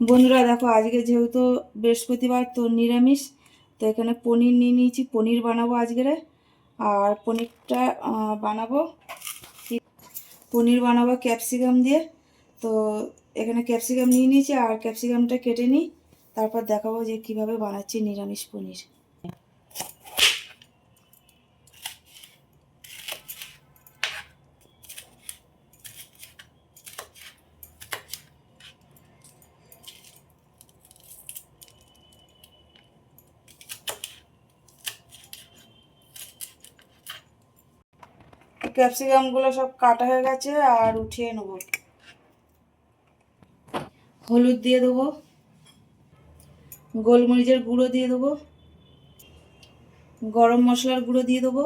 বন্ধুরা, দেখো আজকে যেহেতু বৃহস্পতিবার, তো নিরামিষ, তো এখানে পনির নিয়ে নিয়েছি। পনির বানাবো আজকেরে আর পনিরটা বানাবো। পনির বানাবো ক্যাপসিকাম দিয়ে। তো এখানে ক্যাপসিকাম নিয়ে নিয়েছি আর ক্যাপসিকামটা কেটে নিই। তারপর দেখাবো যে কীভাবে বানাচ্ছি নিরামিষ পনির। ক্যাপসিকামগুলো সব কাটা হয়ে গেছে, আর উঠিয়ে নেব। হলুদ দিয়ে দেবো। গোলমরিচের গুঁড়ো দিয়ে দেবো। গরম মশলার গুঁড়ো দিয়ে দেবো।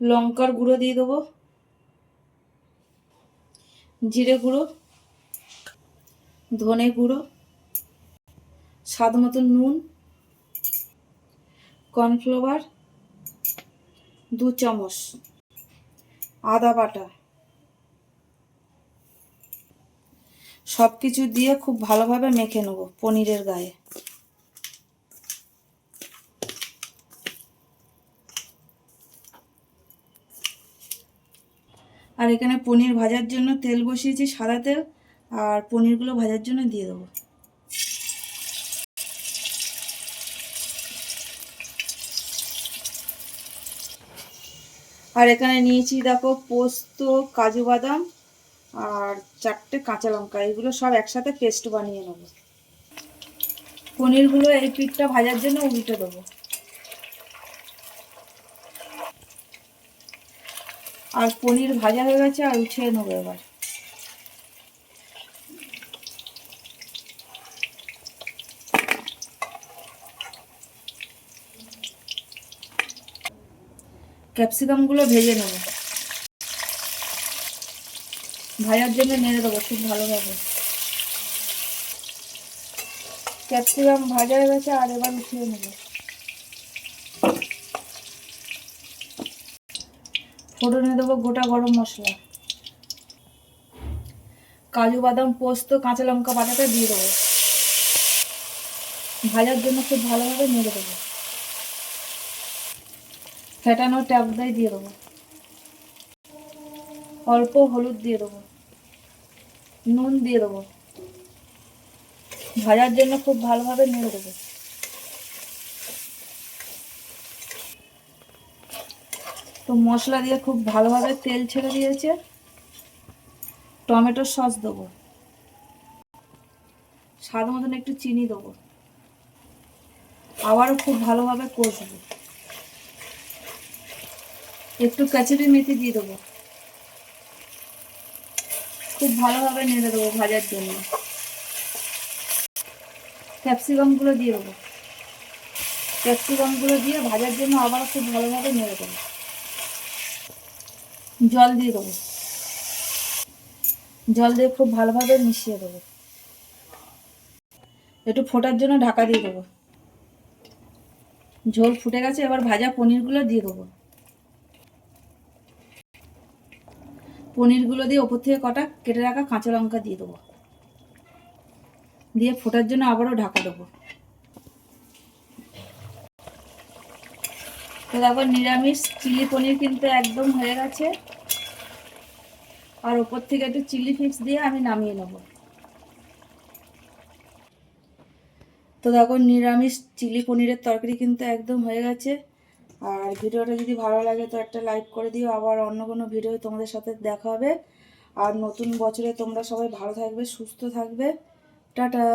লঙ্কার গুঁড়ো দিয়ে দেবো। জিরে গুঁড়ো, ধনে গুঁড়ো, স্বাদ মতো নুন, কর্নফ্লাওয়ার দু চামচ আদা বাটা। সব কিছু দিয়ে খুব ভালোভাবে মেখে নেব পনিরের গায়ে। আর এখানে পনির ভাজার জন্য তেল বসিয়েছি সাদা তেল, আর পনিরগুলো ভাজার জন্য দিয়ে দেবো। আর এখানে নিয়েছি দেখো পোস্ত, কাজু বাদাম আর চারটে কাঁচা লঙ্কা। এগুলো সব একসাথে পেস্ট বানিয়ে নেব। পনিরগুলো এই পিঠটা ভাজার জন্য উল্টে দেবো। আর পনির ভাজা হয়ে গেছে, আর উঠিয়ে নেব এবার। ক্যাপসিকামগুলো ভেজে নেব। ভাজার জন্য নেড়ে দেবো, খুব ভালোভাবে। ক্যাপসিকাম ভাজা হয়ে গেছে, আর এবার উঠিয়ে নেব। ফোড়নে দেবো গোটা গরম মশলা। কাজু বাদাম, পোস্ত, কাঁচা লঙ্কা বাটাটা দিয়ে দেবো। ভাজার জন্য খুব ভালোভাবে নেড়ে দেবো। ফেটানো ট্যাবদাই দিয়ে দেবো। অল্প হলুদ দিয়ে দেবো। নুন দিয়ে দেবো। ভাজার জন্য খুব ভালোভাবে নেড়ে দেবো। তো মশলা দিয়ে খুব ভালোভাবে তেল ছেড়ে দিয়েছে। টমেটো সস দেবো। স্বাদ মতন একটু চিনি দেবো। আবারও খুব ভালোভাবে কষবো। একটু কাচুরি মেথি দিয়ে দেবো। খুব ভালোভাবে নেড়ে দেবো ভাজার জন্য। ক্যাপসিকামগুলো দিয়ে দেবো। ক্যাপসিকামগুলো দিয়ে ভাজার জন্য আবার খুব ভালোভাবে নেড়ে দেবো। জল দিয়ে দেবো। জল দিয়ে খুব ভালোভাবে মিশিয়ে দেবো। একটু ফোটার জন্য ঢাকা দিয়ে দেবো। ঝোল ফুটে গেছে, এবার ভাজা পনিরগুলো দিয়ে দেবো। পনিরগুলো দিয়ে ওপর থেকে কটা কেটে রাখা কাঁচা লঙ্কা দিয়ে দেবো। দিয়ে ফোটার জন্য আবারও ঢাকা দেবো। তো তারপর নিরামিষ চিলি পনির কিন্তু একদম হয়ে গেছে। আর ওপর থেকে একটু চিলি ফ্লেক্স দিয়ে আমি নামিয়ে নেব। তো দেখো নিরামিষ চিলি পনিরের তরকারি কিন্তু একদম হয়ে গেছে। আর ভিডিওটা যদি ভালো লাগে তো একটা লাইক করে দিও। আবার অন্য কোনো ভিডিও তোমাদের সাথে দেখা হবে। আর নতুন বছরে তোমরা সবাই ভালো থাকবে, সুস্থ থাকবে। টাটা।